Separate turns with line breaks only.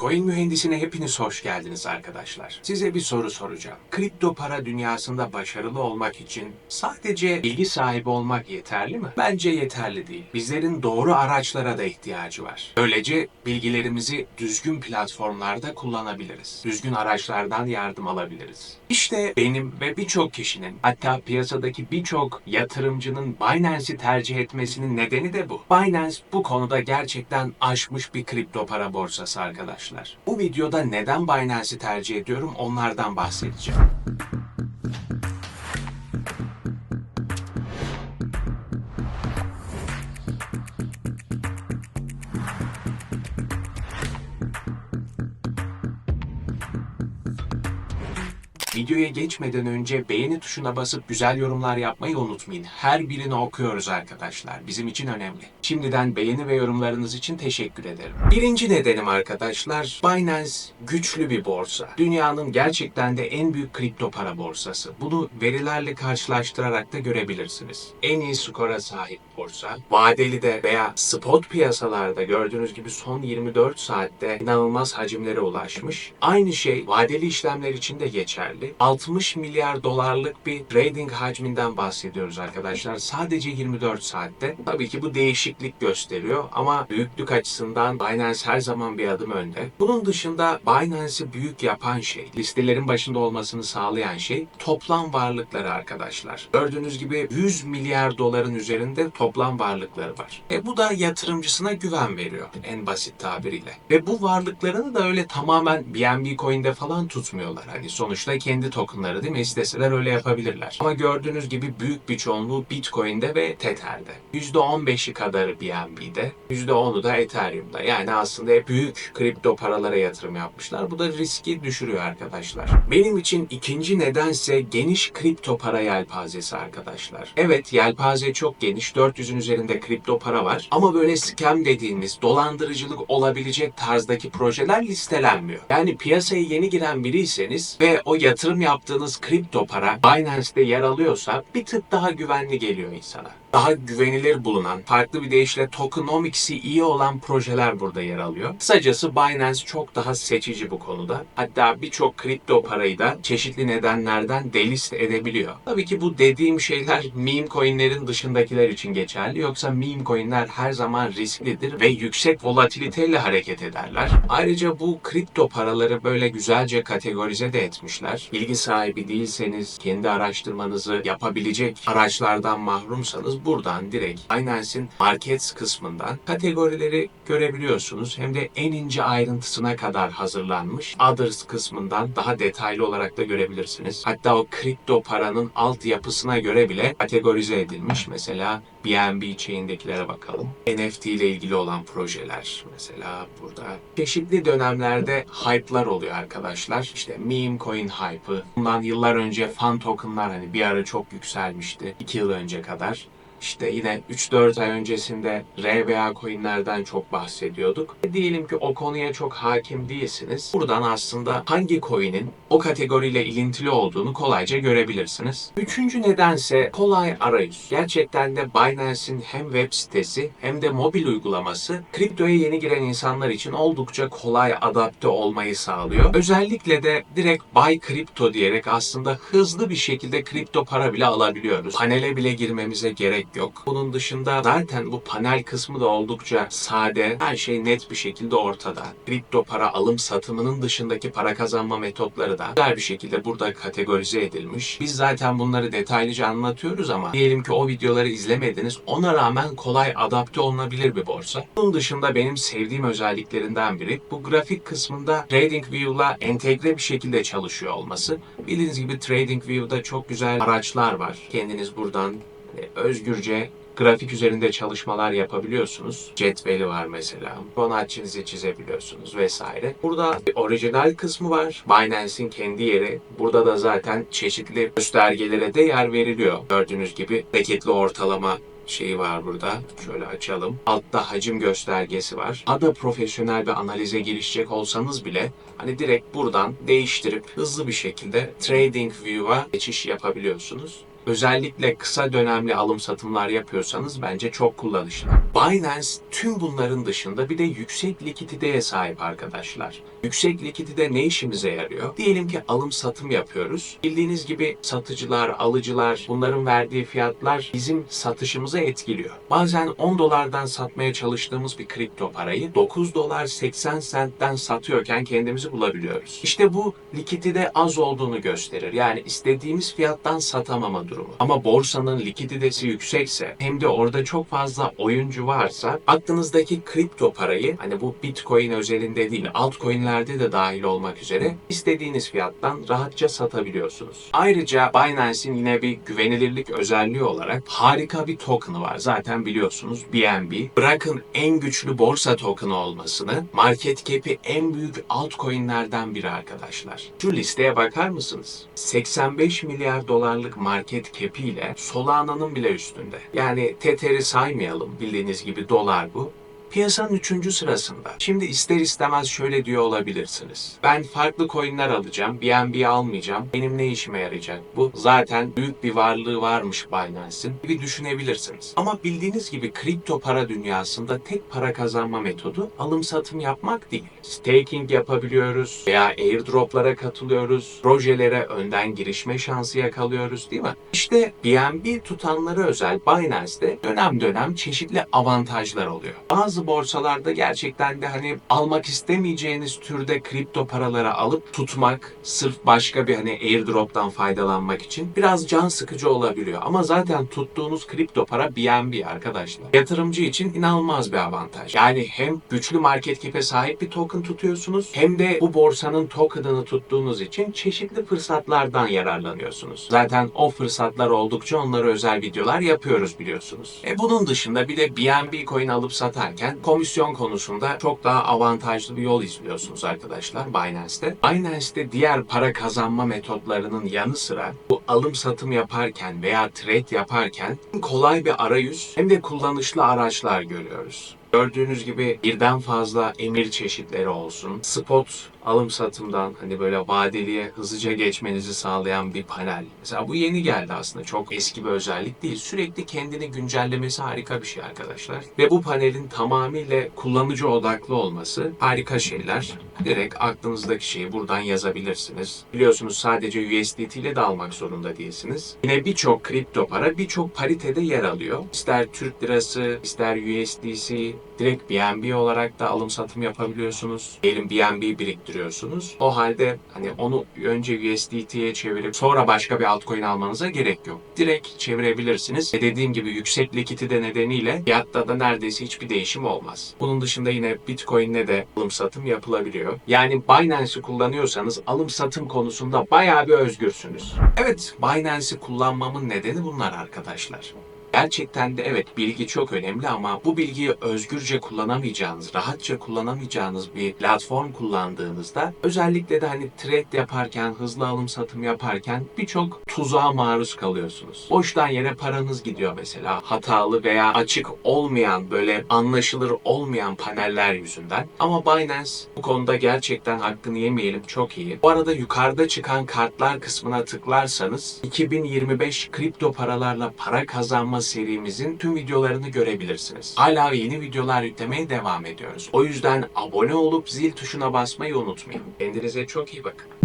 Coin mühendisine hepiniz hoş geldiniz arkadaşlar. Size bir soru soracağım. Kripto para dünyasında başarılı olmak için sadece bilgi sahibi olmak yeterli mi? Bence yeterli değil. Bizlerin doğru araçlara da ihtiyacı var. Böylece bilgilerimizi düzgün platformlarda kullanabiliriz. Düzgün araçlardan yardım alabiliriz. İşte benim ve birçok kişinin hatta piyasadaki birçok yatırımcının Binance'i tercih etmesinin nedeni de bu. Binance bu konuda gerçekten aşmış bir kripto para borsası arkadaşlar. Bu videoda neden Binance'i tercih ediyorum onlardan bahsedeceğim. Videoya geçmeden önce beğeni tuşuna basıp güzel yorumlar yapmayı unutmayın. Her birini okuyoruz arkadaşlar. Bizim için önemli. Şimdiden beğeni ve yorumlarınız için teşekkür ederim. Birinci nedenim arkadaşlar, Binance güçlü bir borsa. Dünyanın gerçekten de en büyük kripto para borsası. Bunu verilerle karşılaştırarak da görebilirsiniz. En iyi skora sahip borsa. Vadeli de veya spot piyasalarda gördüğünüz gibi son 24 saatte inanılmaz hacimlere ulaşmış. Aynı şey vadeli işlemler için de geçerli. 60 milyar dolarlık bir trading hacminden bahsediyoruz arkadaşlar. Sadece 24 saatte. Tabii ki bu değişiklik gösteriyor ama büyüklük açısından Binance her zaman bir adım önde. Bunun dışında Binance'i büyük yapan şey, listelerin başında olmasını sağlayan şey toplam varlıkları arkadaşlar. Gördüğünüz gibi 100 milyar doların üzerinde toplam varlıkları var. E bu da yatırımcısına güven veriyor en basit tabiriyle. Ve bu varlıklarını da öyle tamamen BNB Coin'de falan tutmuyorlar. Hani sonuçta kendi tokenları değil mi? İsteseler öyle yapabilirler. Ama gördüğünüz gibi büyük bir çoğunluğu Bitcoin'de ve Tether'de. %15'i kadarı BNB'de, %10'u da Ethereum'da. Yani aslında hep büyük kripto paralara yatırım yapmışlar. Bu da riski düşürüyor arkadaşlar. Benim için ikinci nedense geniş kripto para yelpazesi arkadaşlar. Evet yelpaze çok geniş. 400'ün üzerinde kripto para var. Ama böyle scam dediğimiz dolandırıcılık olabilecek tarzdaki projeler listelenmiyor. Yani piyasaya yeni giren biriyseniz ve o yatırım yaptığınız kripto para Binance'de yer alıyorsa bir tık daha güvenli geliyor insana. Daha güvenilir bulunan, farklı bir deyişle tokenomics'i iyi olan projeler burada yer alıyor. Kısacası Binance çok daha seçici bu konuda. Hatta birçok kripto parayı da çeşitli nedenlerden delist edebiliyor. Tabii ki bu dediğim şeyler meme coinlerin dışındakiler için geçerli. Yoksa meme coinler her zaman risklidir ve yüksek volatiliteyle hareket ederler. Ayrıca bu kripto paraları böyle güzelce kategorize de etmişler. Bilgi sahibi değilseniz, kendi araştırmanızı yapabilecek araçlardan mahrumsanız buradan direkt Binance'in Markets kısmından kategorileri görebiliyorsunuz. Hem de en ince ayrıntısına kadar hazırlanmış. Others kısmından daha detaylı olarak da görebilirsiniz. Hatta o kripto paranın altyapısına göre bile kategorize edilmiş. Mesela BNB chain'dekilere bakalım. NFT ile ilgili olan projeler mesela burada. Çeşitli dönemlerde hype'lar oluyor arkadaşlar. İşte meme coin hype'ı. Bundan yıllar önce fan token'lar hani bir ara çok yükselmişti. 2 yıl önce kadar. İşte yine 3-4 ay öncesinde RBA coinlerden çok bahsediyorduk. E diyelim ki o konuya çok hakim değilsiniz. Buradan aslında hangi coin'in o kategoriyle ilintili olduğunu kolayca görebilirsiniz. Üçüncü nedense kolay arayüz. Gerçekten de Binance'in hem web sitesi hem de mobil uygulaması kriptoya yeni giren insanlar için oldukça kolay adapte olmayı sağlıyor. Özellikle de direkt buy crypto diyerek aslında hızlı bir şekilde kripto para bile alabiliyoruz. Panele bile girmemize gerek yok. Bunun dışında zaten bu panel kısmı da oldukça sade. Her şey net bir şekilde ortada. Kripto para alım satımının dışındaki para kazanma metotları da güzel bir şekilde burada kategorize edilmiş. Biz zaten bunları detaylıca anlatıyoruz ama diyelim ki o videoları izlemediniz. Ona rağmen kolay adapte olunabilir bir borsa. Bunun dışında benim sevdiğim özelliklerinden biri bu grafik kısmında TradingView'la entegre bir şekilde çalışıyor olması. Bildiğiniz gibi TradingView'da çok güzel araçlar var. Kendiniz buradan özgürce grafik üzerinde çalışmalar yapabiliyorsunuz. Cetveli var mesela. Bonacci'nizi çizebiliyorsunuz vesaire. Burada bir orijinal kısmı var. Binance'in kendi yeri. Burada da zaten çeşitli göstergelere de yer veriliyor. Gördüğünüz gibi hareketli ortalama şeyi var burada. Şöyle açalım. Altta hacim göstergesi var. Daha da profesyonel bir analize girişecek olsanız bile hani direkt buradan değiştirip hızlı bir şekilde Trading View'a geçiş yapabiliyorsunuz. Özellikle kısa dönemli alım satımlar yapıyorsanız bence çok kullanışlı. Binance tüm bunların dışında bir de yüksek likiditeye sahip arkadaşlar. Yüksek likidite ne işimize yarıyor? Diyelim ki alım satım yapıyoruz. Bildiğiniz gibi satıcılar, alıcılar bunların verdiği fiyatlar bizim satışımızı etkiliyor. Bazen 10 dolardan satmaya çalıştığımız bir kripto parayı 9 dolar 80 sentten satıyorken kendimizi bulabiliyoruz. İşte bu likidite az olduğunu gösterir. Yani istediğimiz fiyattan satamama durumu. Ama borsanın likiditesi yüksekse hem de orada çok fazla oyuncu varsa aklınızdaki kripto parayı hani bu Bitcoin özelinde değil altcoin'lerde de dahil olmak üzere istediğiniz fiyattan rahatça satabiliyorsunuz. Ayrıca Binance'in yine bir güvenilirlik özelliği olarak harika bir token'ı var. Zaten biliyorsunuz BNB. Bırakın en güçlü borsa token'ı olmasını, market cap'i en büyük altcoin'lerden biri arkadaşlar. Şu listeye bakar mısınız? 85 milyar dolarlık market cap'i ile Solana'nın bile üstünde. Yani Tether'i saymayalım bildiğiniz gibi dolar bu. Piyasanın üçüncü sırasında. Şimdi ister istemez şöyle diyor olabilirsiniz. Ben farklı coinler alacağım, BNB almayacağım. Benim ne işime yarayacak bu? Zaten büyük bir varlığı varmış Binance'in gibi düşünebilirsiniz. Ama bildiğiniz gibi kripto para dünyasında tek para kazanma metodu alım satım yapmak değil. Staking yapabiliyoruz veya airdroplara katılıyoruz. Projelere önden girişme şansı yakalıyoruz değil mi? İşte BNB tutanlara özel Binance'de dönem dönem çeşitli avantajlar oluyor. Bazı borsalarda gerçekten de hani almak istemeyeceğiniz türde kripto paraları alıp tutmak sırf başka bir hani airdrop'tan faydalanmak için biraz can sıkıcı olabiliyor. Ama zaten tuttuğunuz kripto para BNB arkadaşlar. Yatırımcı için inanılmaz bir avantaj. Yani hem güçlü market cap'e sahip bir token tutuyorsunuz hem de bu borsanın token'ını tuttuğunuz için çeşitli fırsatlardan yararlanıyorsunuz. Zaten o fırsatlar oldukça onlara özel videolar yapıyoruz biliyorsunuz. E bunun dışında bir de BNB coin alıp satarken komisyon konusunda çok daha avantajlı bir yol izliyorsunuz arkadaşlar Binance'te. Binance'te diğer para kazanma metotlarının yanı sıra bu alım satım yaparken veya trade yaparken kolay bir arayüz hem de kullanışlı araçlar görüyoruz. Gördüğünüz gibi birden fazla emir çeşitleri olsun. Spot alım satımdan hani böyle vadeliye hızlıca geçmenizi sağlayan bir panel. Mesela bu yeni geldi aslında. Çok eski bir özellik değil. Sürekli kendini güncellemesi harika bir şey arkadaşlar. Ve bu panelin tamamıyla kullanıcı odaklı olması harika şeyler. Direkt aklınızdaki şeyi buradan yazabilirsiniz. Biliyorsunuz sadece USDT ile de almak zorunda değilsiniz. Yine birçok kripto para birçok paritede yer alıyor. İster Türk lirası, ister USDC, direkt BNB olarak da alım satım yapabiliyorsunuz. Diyelim BNB biriktiriyorsunuz. O halde hani onu önce USDT'ye çevirip sonra başka bir altcoin almanıza gerek yok. Direkt çevirebilirsiniz. Ve dediğim gibi yüksek likidite nedeniyle fiyatta da neredeyse hiçbir değişim olmaz. Bunun dışında yine Bitcoin'le de alım satım yapılabiliyor. Yani Binance'i kullanıyorsanız alım satım konusunda bayağı bir özgürsünüz. Evet, Binance'i kullanmamın nedeni bunlar arkadaşlar. Gerçekten de evet bilgi çok önemli ama bu bilgiyi özgürce kullanamayacağınız, rahatça kullanamayacağınız bir platform kullandığınızda özellikle de hani trade yaparken, hızlı alım satım yaparken birçok tuzağa maruz kalıyorsunuz. Boştan yere paranız gidiyor mesela hatalı veya açık olmayan böyle anlaşılır olmayan paneller yüzünden. Ama Binance bu konuda gerçekten hakkını yemeyelim çok iyi. Bu arada yukarıda çıkan kartlar kısmına tıklarsanız 2025 kripto paralarla para kazanma serimizin tüm videolarını görebilirsiniz. Hala yeni videolar yüklemeye devam ediyoruz. O yüzden abone olup zil tuşuna basmayı unutmayın. Kendinize çok iyi bakın.